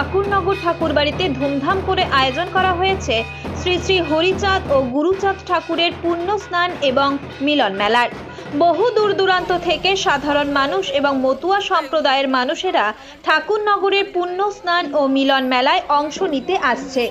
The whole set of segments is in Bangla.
ঠাকুরনগর ঠাকুরবাড়িতে ধুমধাম করে আয়োজন করা হয়েছে শ্রী শ্রী হরিচাঁদ ও গুরুচাঁদ ঠাকুরের পুণ্য স্নান এবং মিলন মেলার। বহু দূর দূরান্ত থেকে সাধারণ মানুষ এবং মতুয়া সম্প্রদায়ের মানুষেরা ঠাকুরনগরের পুণ্য স্নান ও মিলন মেলায় অংশ নিতে আসছে।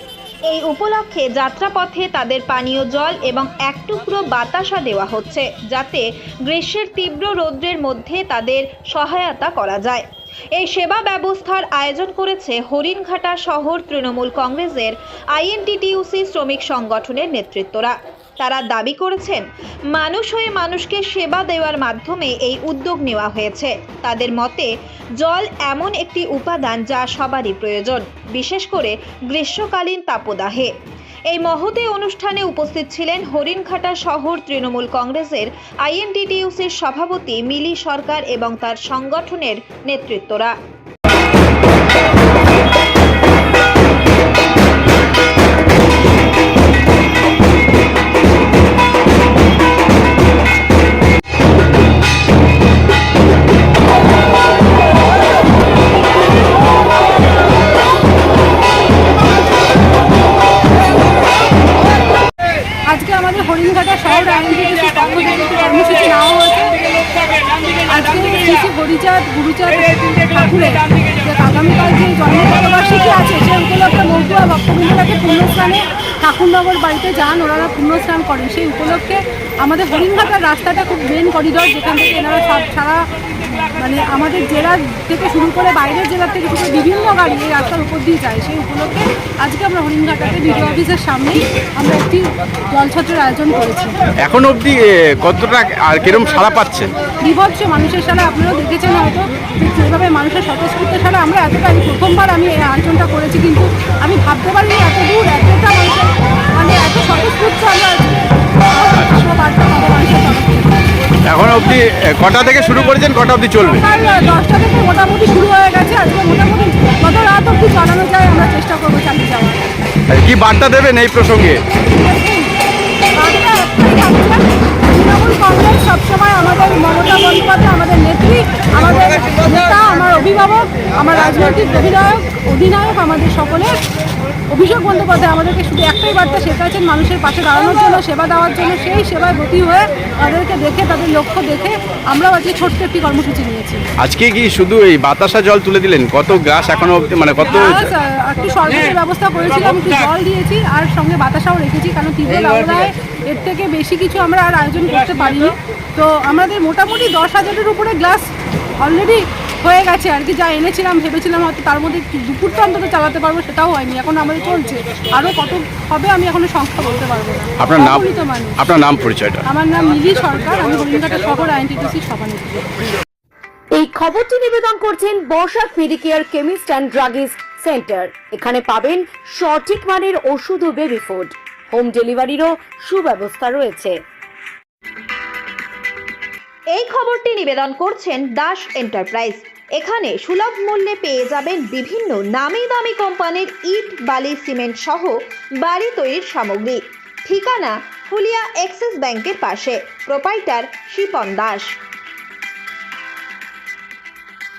এই উপলক্ষে যাত্রাপথে তাদের পানীয় জল এবং এক টুকরো বাতাসা দেওয়া হচ্ছে, যাতে গ্রীষ্মের তীব্র রৌদ্রের মধ্যে তাদের সহায়তা করা যায়। এই সেবা ব্যবস্থার আয়োজন করেছে হরিণঘাটা শহর তৃণমূল কংগ্রেসের আইএনটিটিউসি শ্রমিক সংগঠনের নেতৃত্বরা। তারা দাবি করেছেন, মানুষ হয়ে মানুষকে সেবা দেওয়ার মাধ্যমে এই উদ্যোগ নেওয়া হয়েছে। তাদের মতে, জল এমন একটি উপাদান যা সবারই প্রয়োজন, বিশেষ করে গ্রীষ্মকালীন তাপদাহে। এই মহতে অনুষ্ঠানে উপস্থিত ছিলেন হরিণঘাটা শহর তৃণমূল কংগ্রেসের আইএনটিটিউসির সভাপতি মিলি সরকার এবং তার সংগঠনের নেতৃত্বরা। আজকে আমাদের হরিণঘাটা শহর কর্মসূচি নেওয়া হয়েছে। আজকে শিশু হরিচাঁদ, গুরুচাঁদ ঠাকুরের আগামীকাল যে জন্মবার্ষিকী আছে সে উপলক্ষে মৌকুয়া ভক্তবৃন্দটাকে পুণ্যস্নানে ঠাকুরনগর বাড়িতে যান ওনারা পুণ্যস্নান করেন। সেই উপলক্ষে আমাদের হরিণঘাটার রাস্তাটা খুব মেন করিডর যেখান থেকে এনারা সব সারা মানে আমাদের জেলা থেকে শুরু করে বাইরের জেলা থেকে শুরু বিভিন্ন গাড়ি এই রাস্তার উপর দিয়ে যায়। সেই উপলক্ষে আজকে আমরা হরিণঘাটাতে বিডিও অফিসের সামনেই আমরা একটি জলছত্রের আয়োজন করেছি। এখন অবধি কতটা আর কিরম সাড়া পাচ্ছেন? বিভৎস মানুষের সাথে আপনারাও দেখেছেন হয়তো যেভাবে মানুষের স্বতঃস্ফূর্তের সাথে আমরা এতটা আমি প্রথমবার আমি এই আয়োজনটা করেছি কিন্তু আমি ভাবতে পারিনি এত দূর এতটা মানুষের এখন অবধি কটা থেকে শুরু করেছেন? কটা অবধি চলবে? দশটা থেকে মোটামুটি শুরু হয়ে গেছে। আজকে মোটামুটি কত রাত অবধি চালানো যায় আমরা চেষ্টা করব চালিয়ে যাওয়ার। কি বার্তা দেবেন এই প্রসঙ্গে? সবসময় আমাদের রাজনৈতিক অধিনায়ক অধিনায়ক আমাদের সকলের। অভিষেক বন্দ্যোপাধ্যায় আমাদেরকে শুধু একটাই বার্তা শেখাচ্ছেন মানুষের পাশে দাঁড়ানোর জন্য সেবা দেওয়ার জন্য সেই সেবায় ব্রতী হয়ে তাদেরকে দেখে তাদের লক্ষ্য দেখে আমরাও আজকে ছোট্ট একটি কর্মসূচি নিয়েছি। আজকে কি শুধু এই বাতাসা জল তুলে দিলেন? কত গাছ এখনও অবধি মানে কত একটু শরবতের ব্যবস্থা করেছিলাম একটু জল দিয়েছি আর সঙ্গে বাতাসাও রেখেছি কারণ তীব্র দাবদায় এর থেকে বেশি কিছু আমরা আর আয়োজন করতে পারিনি। তো আমাদের মোটামুটি দশ হাজারের উপরে গ্লাস অলরেডি হয়ে গেছে আর কি যা এনেছিলাম ভেবেছিলাম হয়তো তার মধ্যে দুপুরটা অন্তত চালাতে পারব সেটাও হয়নি এখন আমাদের চলছে। আরও কত হবে আমি এখনও সংখ্যা বলতে পারব না। আপনার নাম? আপনার নাম পরিচয়টা? আমার নাম মিলি সরকার আমি হরিণঘাটা শহর আইনটিটিসির সভানেত্রী এই খবরটি নিবেদন করছেন Barshak Medicare chemist and druggist centre. এখানে পাবেন সঠিক মানের ওষুধ ও বেবি ফুড। হোম ডেলিভারিরও সুব্যবস্থা রয়েছে। এই খবরটি নিবেদন করছেন দাস এন্টারপ্রাইজ। এখানে সুলভ মূল্যে পেয়ে যাবেন বিভিন্ন নামি দামি কোম্পানির ইট, বালি, সিমেন্ট সহ বাড়ি তৈরির সামগ্রী। ঠিকানা ফুলিয়া এক্সিস ব্যাংকের পাশে। প্রোপাইটার শিপন দাস।